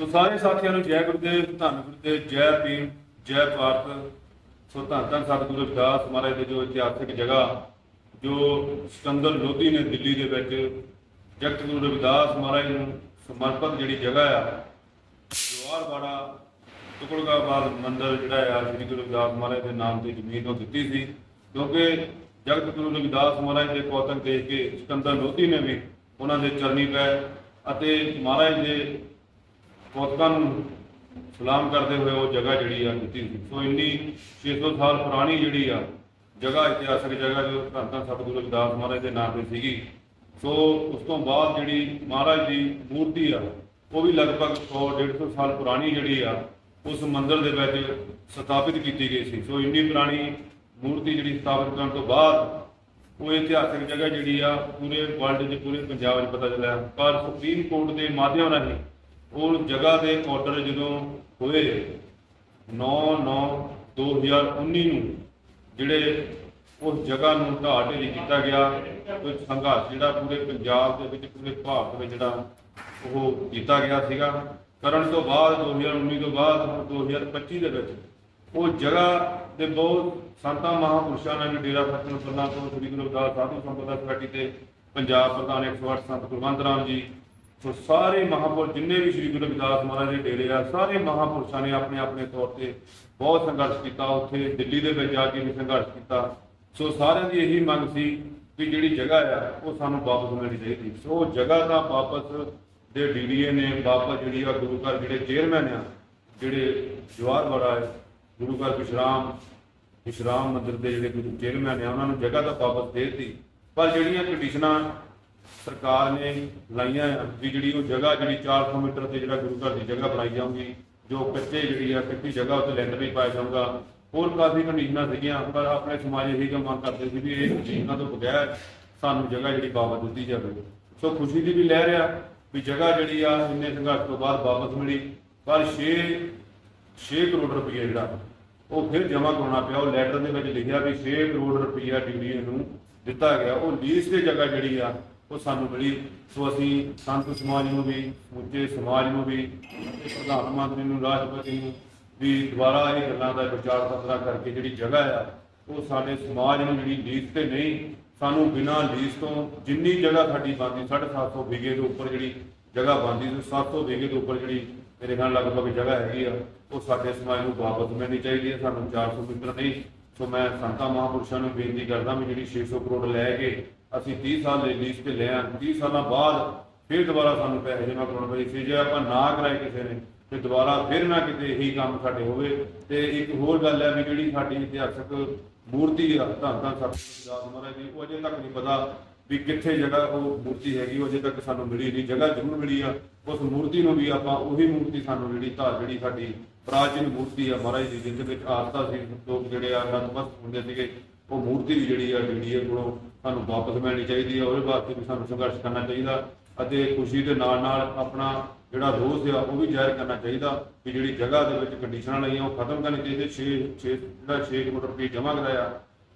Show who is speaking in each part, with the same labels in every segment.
Speaker 1: ਸੋ ਸਾਰੇ ਸਾਥੀਆਂ ਨੂੰ ਜੈ ਗੁਰਦੇਵ ਧੰਨ ਗੁਰਦੇਵ ਜੈ ਭੀਮ, ਜੈ ਭਾਰਤ। ਸੋ ਧੰਨ ਧੰਨ ਸਤਿਗੁਰੂ ਰਵਿਦਾਸ ਮਹਾਰਾਜ ਦੇ ਜੋ ਇਤਿਹਾਸਿਕ ਜਗ੍ਹਾ, ਜੋ ਸਿਕੰਦਰ ਲੋਧੀ ਨੇ ਦਿੱਲੀ ਦੇ ਵਿੱਚ ਜਗਤ ਗੁਰੂ ਰਵਿਦਾਸ ਮਹਾਰਾਜ ਨੂੰ ਸਮਰਪਿਤ ਜਿਹੜੀ ਜਗ੍ਹਾ ਆ ਜਵਾਰਵਾੜਾ ਟੁਕੜਗਾਬਾਦ ਮੰਦਿਰ ਜਿਹੜਾ ਆ, ਸ੍ਰੀ ਗੁਰੂ ਰਵਿਦਾਸ ਮਹਾਰਾਜ ਦੇ ਨਾਮ ਤੇ ਜ਼ਮੀਨ ਉਹ ਦਿੱਤੀ ਸੀ। ਕਿਉਂਕਿ ਜਗਤ ਗੁਰੂ ਰਵਿਦਾਸ ਮਹਾਰਾਜ ਦੇ ਕੌਤਕ ਦੇਖ ਕੇ ਸਿਕੰਦਰ ਲੋਧੀ ਨੇ ਵੀ ਉਹਨਾਂ ਦੇ ਚਰਨੀ ਪਏ ਅਤੇ ਮਹਾਰਾਜ ਦੇ ਕੌਤਕਾਂ ਨੂੰ ਸਲਾਮ ਕਰਦੇ ਹੋਏ ਉਹ ਜਗ੍ਹਾ ਜਿਹੜੀ ਆ ਦਿੱਤੀ ਸੀ। ਸੋ ਇੰਨੀ 600 ਸਾਲ ਪੁਰਾਣੀ ਜਿਹੜੀ ਆ ਜਗ੍ਹਾ, ਇਤਿਹਾਸਕ ਜਗ੍ਹਾ ਜੋ ਧੰਨ ਧੰਨ ਸਤਿਗੁਰੂ ਰਵਿਦਾਸ ਮਹਾਰਾਜ ਦੇ ਨਾਮ ਤੇ ਸੀਗੀ। ਸੋ ਉਸ ਤੋਂ ਬਾਅਦ ਜਿਹੜੀ ਮਹਾਰਾਜ ਦੀ ਮੂਰਤੀ ਆ, ਉਹ ਵੀ ਲਗਭਗ 100 150 ਸਾਲ ਪੁਰਾਣੀ ਜਿਹੜੀ ਆ, ਉਸ ਮੰਦਿਰ ਦੇ ਵਿੱਚ ਸਥਾਪਿਤ ਕੀਤੀ ਗਈ ਸੀ। ਸੋ ਇੰਨੀ ਪੁਰਾਣੀ ਮੂਰਤੀ ਜਿਹੜੀ ਸਥਾਪਿਤ ਕਰਨ ਤੋਂ ਬਾਅਦ ਉਹ ਇਤਿਹਾਸਕ ਜਗ੍ਹਾ ਜਿਹੜੀ ਆ ਪੂਰੇ ਵਰਲਡ 'ਚ, ਪੂਰੇ ਪੰਜਾਬ 'ਚ ਪਤਾ ਚੱਲਿਆ। ਪਰ ਸੁਪਰੀਮ ਕੋਰਟ ਦੇ ਮਾਧਿਅਮ ਰਾਹੀਂ ਉਹ ਜਗ੍ਹਾ ਦੇ ਆਰਡਰ ਜਦੋਂ ਹੋਏ 9/9/2019 ਨੂੰ ਜਿਹੜੇ ਉਸ ਜਗ੍ਹਾ ਨੂੰ ਢਾਹ ਢੇਰੀ ਕੀਤਾ ਗਿਆ, ਕੋਈ ਸੰਘਰਸ਼ ਜਿਹੜਾ ਪੂਰੇ ਪੰਜਾਬ ਦੇ ਵਿੱਚ, ਪੂਰੇ ਭਾਰਤ ਵਿੱਚ ਜਿਹੜਾ ਉਹ ਕੀਤਾ ਗਿਆ ਸੀਗਾ। ਕਰਨ ਤੋਂ ਬਾਅਦ 2019 ਤੋਂ ਬਾਅਦ, ਹੁਣ 2025 ਦੇ ਵਿੱਚ ਉਹ ਜਗ੍ਹਾ ਦੇ ਬਹੁਤ ਸੰਤਾਂ, ਮਹਾਂਪੁਰਸ਼ਾਂ ਨੇ ਵੀ ਡੇਰਾ ਫਤਿਹ ਪਹਿਲਾਂ ਤੋਂ ਸ੍ਰੀ ਗੁਰੂ ਰਵਿਦਾਸ ਸਾਧੂ ਸੰਪਰਦਾ ਸੋਸਾਇਟੀ ਤੇ ਪੰਜਾਬ ਪ੍ਰਧਾਨ 108 ਸੰਤ ਕੁਲਵੰਤ ਰਾਮ ਜੀ ਸੋ ਸਾਰੇ ਮਹਾਂਪੁਰਸ਼ ਜਿੰਨੇ ਵੀ ਸ੍ਰੀ ਗੁਰੂ ਰਵਿਦਾਸ ਮਹਾਰਾਜ ਦੇ ਡੇਰੇ ਆ, ਸਾਰੇ ਮਹਾਂਪੁਰਸ਼ਾਂ ਨੇ ਆਪਣੇ ਆਪਣੇ ਤੌਰ ਤੇ ਬਹੁਤ ਸੰਘਰਸ਼ ਕੀਤਾ। ਉੱਥੇ ਦਿੱਲੀ ਦੇ ਵਿੱਚ ਜਾ ਕੇ ਵੀ ਸੰਘਰਸ਼ ਕੀਤਾ। ਸੋ ਸਾਰਿਆਂ ਦੀ ਇਹੀ ਮੰਗ ਸੀ ਕਿ ਜਿਹੜੀ ਜਗ੍ਹਾ ਆ, ਉਹ ਸਾਨੂੰ ਵਾਪਸ ਮਿਲਣੀ ਚਾਹੀਦੀ। ਸੋ ਜਗ੍ਹਾ ਦਾ ਵਾਪਸ ਦੇ ਡੀਡੀਏ ਨੇ ਵਾਪਸ ਜਿਹੜੀ ਆ ਗੁਰੂ ਘਰ, ਜਿਹੜੇ ਚੇਅਰਮੈਨ ਆ, ਜਿਹੜੇ ਜਵਾਰ ਬੜਾ ਹੈ, ਗੁਰੂ ਘਰ ਵਿਸ਼ਰਾਮ ਵਿਸ਼ਰਾਮ ਮੰਦਿਰ ਦੇ ਜਿਹੜੇ ਗੁਰੂ ਚੇਅਰਮੈਨ ਆ, ਉਹਨਾਂ ਨੂੰ ਜਗ੍ਹਾ ਤਾਂ ਵਾਪਸ ਦੇ ਦਿੱਤੀ। ਪਰ ਜਿਹੜੀਆਂ ਕੰਡੀਸ਼ਨਾਂ ਸਰਕਾਰ ਨੇ ਲਾਈਆਂ ਵੀ ਜਿਹੜੀ ਉਹ ਜਗ੍ਹਾ ਜਿਹੜੀ 400 ਮੀਟਰ ਤੇ ਜਿਹੜਾ ਗੁਰੂ ਘਰ ਦੀ ਜਗ੍ਹਾ ਬਣਾਈ ਜਾਊਗੀ, ਜੋ ਕੱਚੇ ਜਿਹੜੀ ਆ, ਕੱਚੀ ਜਗ੍ਹਾ ਉੱਤੇ ਲੈਂਟਰ ਨਹੀਂ ਪਾਇਆ ਜਾਊਗਾ। ਹੋਰ ਕਾਫੀ ਕੰਡੀਸ਼ਨਾਂ ਸੀਗੀਆਂ, ਪਰ ਆਪਣੇ ਸਮਾਜ ਇਹੀ ਕੰਮ ਕਰਦੇ ਸੀ ਵੀ ਇਹ ਕੰਡੀਸ਼ਨਾਂ ਤੋਂ ਬਗੈਰ ਸਾਨੂੰ ਜਗ੍ਹਾ ਜਿਹੜੀ ਵਾਪਸ ਦਿੱਤੀ ਜਾਵੇ। ਸੋ ਖੁਸ਼ੀ ਦੀ ਵੀ ਲਹਿਰ ਆ ਵੀ ਜਗ੍ਹਾ ਜਿਹੜੀ ਆ, ਇੰਨੇ ਸੰਘਰਸ਼ ਤੋਂ ਬਾਅਦ ਵਾਪਸ ਮਿਲੀ, ਪਰ 6 6 ਕਰੋੜ ਰੁਪਏ ਜਿਹੜਾ ਉਹ ਫਿਰ ਜਮ੍ਹਾਂ ਕਰਾਉਣਾ ਪਿਆ। ਉਹ ਲੈਟਰ ਦੇ ਵਿੱਚ ਲਿਖਿਆ ਵੀ 6 ਕਰੋੜ ਰੁਪਈਆ ਡੀਡੀਏ ਨੂੰ ਦਿੱਤਾ ਗਿਆ। ਉਹ ਲੀਜ਼ ਤੇ ਜਗ੍ਹਾ ਜਿਹੜੀ ਆ ਉਹ ਸਾਨੂੰ ਮਿਲੀ। ਸੋ ਅਸੀਂ ਸੰਤ ਸਮਾਜ ਨੂੰ ਵੀ, ਸਮੁੱਚੇ ਸਮਾਜ ਨੂੰ ਵੀ ਪ੍ਰਧਾਨ ਮੰਤਰੀ ਨੂੰ, ਰਾਸ਼ਟਰਪਤੀ ਨੂੰ ਵੀ ਦੁਬਾਰਾ ਇਹ ਗੱਲਾਂ ਦਾ ਵਿਚਾਰ ਵਟਾਂਦਰਾ ਕਰਕੇ ਜਿਹੜੀ ਜਗ੍ਹਾ ਆ, ਉਹ ਸਾਡੇ ਸਮਾਜ ਨੂੰ ਜਿਹੜੀ ਲੀਜ਼ ਤੇ ਨਹੀਂ, ਸਾਨੂੰ ਬਿਨਾਂ ਲੀਜ਼ ਤੋਂ ਜਿੰਨੀ ਜਗ੍ਹਾ ਸਾਡੀ ਬਣਦੀ 750 ਵਿਗੇ ਦੇ ਉੱਪਰ ਜਿਹੜੀ ਜਗ੍ਹਾ ਬਣਦੀ ਸੀ 700 ਵਿਗੇ ਦੇ ਉੱਪਰ ਜਿਹੜੀ ਮੇਰੇ ਖਿਆਲ ਲਗਭਗ ਜਗ੍ਹਾ ਹੈਗੀ ਆ, ਉਹ ਸਾਡੇ ਸਮਾਜ ਨੂੰ ਵਾਪਸ ਮਿਲਣੀ ਚਾਹੀਦੀ ਹੈ। ਸਾਨੂੰ 400 ਮੀਟਰ ਨਹੀਂ। ਸੋ ਮੈਂ ਸੰਤਾਂ ਮਹਾਂਪੁਰਸ਼ਾਂ ਨੂੰ ਬੇਨਤੀ ਕਰਦਾ ਵੀ ਜਿਹੜੀ 600 ਕਰੋੜ ਲੈ ਕੇ ਅਸੀਂ 30 ਸਾਲ ਲਈ ਲੀਜ਼ ਤੇ ਲਿਆ 30 ਸਾਲਾਂ ਬਾਅਦ ਫਿਰ ਦੁਬਾਰਾ ਸਾਨੂੰ ਪੈਸੇ ਜਮ੍ਹਾਂ ਕਰਾਉਣੇ ਪਏ ਸੀ ਜੇ ਆਪਾਂ ਨਾ ਕਰਾਏ ਕਿਸੇ ਨੇ, ਤੇ ਦੁਬਾਰਾ ਫਿਰ ਨਾ ਕਿਤੇ ਇਹੀ ਕੰਮ ਸਾਡੇ ਹੋਵੇ। ਤੇ ਇੱਕ ਹੋਰ ਗੱਲ ਹੈ ਵੀ ਜਿਹੜੀ ਸਾਡੀ ਇਤਿਹਾਸਕ ਮੂਰਤੀ ਆ ਧੰਨ ਧੰਨ ਸਤਿਗੁਰੂ ਦਾਸ ਮਹਾਰਾਜ ਦੀ ਉਹ ਅਜੇ ਤੱਕ ਨਹੀਂ ਪਤਾ ਵੀ ਕਿੱਥੇ ਜਗ੍ਹਾ ਉਹ ਮੂਰਤੀ ਹੈਗੀ, ਉਹ ਅਜੇ ਤੱਕ ਸਾਨੂੰ ਮਿਲੀ ਨਹੀਂ। ਜਗ੍ਹਾ ਜ਼ਰੂਰ ਮਿਲੀ ਆ। ਉਸ ਮੂਰਤੀ ਨੂੰ ਵੀ ਆਪਾਂ ਉਹੀ ਮੂਰਤੀ ਸਾਨੂੰ ਜਿਹੜੀ ਧਾਰ, ਜਿਹੜੀ ਸਾਡੀ ਪ੍ਰਾਚੀਨ ਮੂਰਤੀ ਆ ਮਹਾਰਾਜ ਦੀ ਜਿੰਦੇ ਵਿੱਚ ਆਸਥਾ ਸੀ, ਲੋਕ ਜਿਹੜੇ ਆ ਨਤਮਸਤ ਹੁੰਦੇ ਸੀਗੇ, ਉਹ ਮੂਰਤੀ ਵੀ ਜਿਹੜੀ ਆ ਡੀਡੀਏ ਕੋਲੋਂ ਸਾਨੂੰ ਵਾਪਸ ਮਿਲਣੀ ਚਾਹੀਦੀ ਹੈ ਉਹਦੇ ਵਾਸਤੇ ਵੀ ਸਾਨੂੰ ਸੰਘਰਸ਼ ਕਰਨਾ ਚਾਹੀਦਾ ਅਤੇ ਖੁਸ਼ੀ ਦੇ ਨਾਲ ਨਾਲ ਆਪਣਾ ਜਿਹੜਾ ਰੋਸ ਆ, ਉਹ ਵੀ ਜ਼ਾਹਿਰ ਕਰਨਾ ਚਾਹੀਦਾ ਕਿ ਜਿਹੜੀ ਜਗ੍ਹਾ ਦੇ ਵਿੱਚ ਕੰਡੀਸ਼ਨਾਂ ਲਈਆਂ ਉਹ ਖਤਮ ਕਰਨੀ ਚਾਹੀਦੀ 6 6 ਜਿਹੜਾ 6 ਕਰੋੜ ਰੁਪਏ ਜਮ੍ਹਾਂ ਕਰਾਇਆ,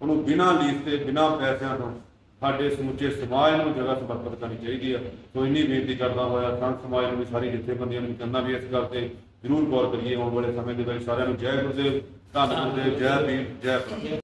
Speaker 1: ਉਹਨੂੰ ਬਿਨਾਂ ਲੀਸ ਤੇ, ਬਿਨਾਂ ਪੈਸਿਆਂ ਤੋਂ ਸਾਡੇ ਸਮੁੱਚੇ ਸਮਾਜ ਨੂੰ ਜਗ੍ਹਾ ਸਮਰਪਿਤ ਕਰਨੀ ਚਾਹੀਦੀ ਆ। ਸੋ ਇੰਨੀ ਬੇਨਤੀ ਕਰਦਾ ਹੋਇਆ, ਸੰਤ ਸਮਾਜ ਨੂੰ ਵੀ ਸਾਰੀ ਜਥੇਬੰਦੀਆਂ ਨੂੰ ਵੀ ਕਹਿੰਦਾ ਵੀ ਇਸ ਗੱਲ ਤੇ ਜ਼ਰੂਰ ਗੌਰ ਕਰੀਏ। ਆਉਣ ਵਾਲੇ ਸਮੇਂ ਦੇ ਵਿੱਚ ਸਾਰਿਆਂ ਨੂੰ ਜੈ ਗੁਰਦੇਵ, ਧੰਨ ਗੁਰਦੇਵ, ਜੈ ਵੀਰ, ਜੈ ਭਾਰਤ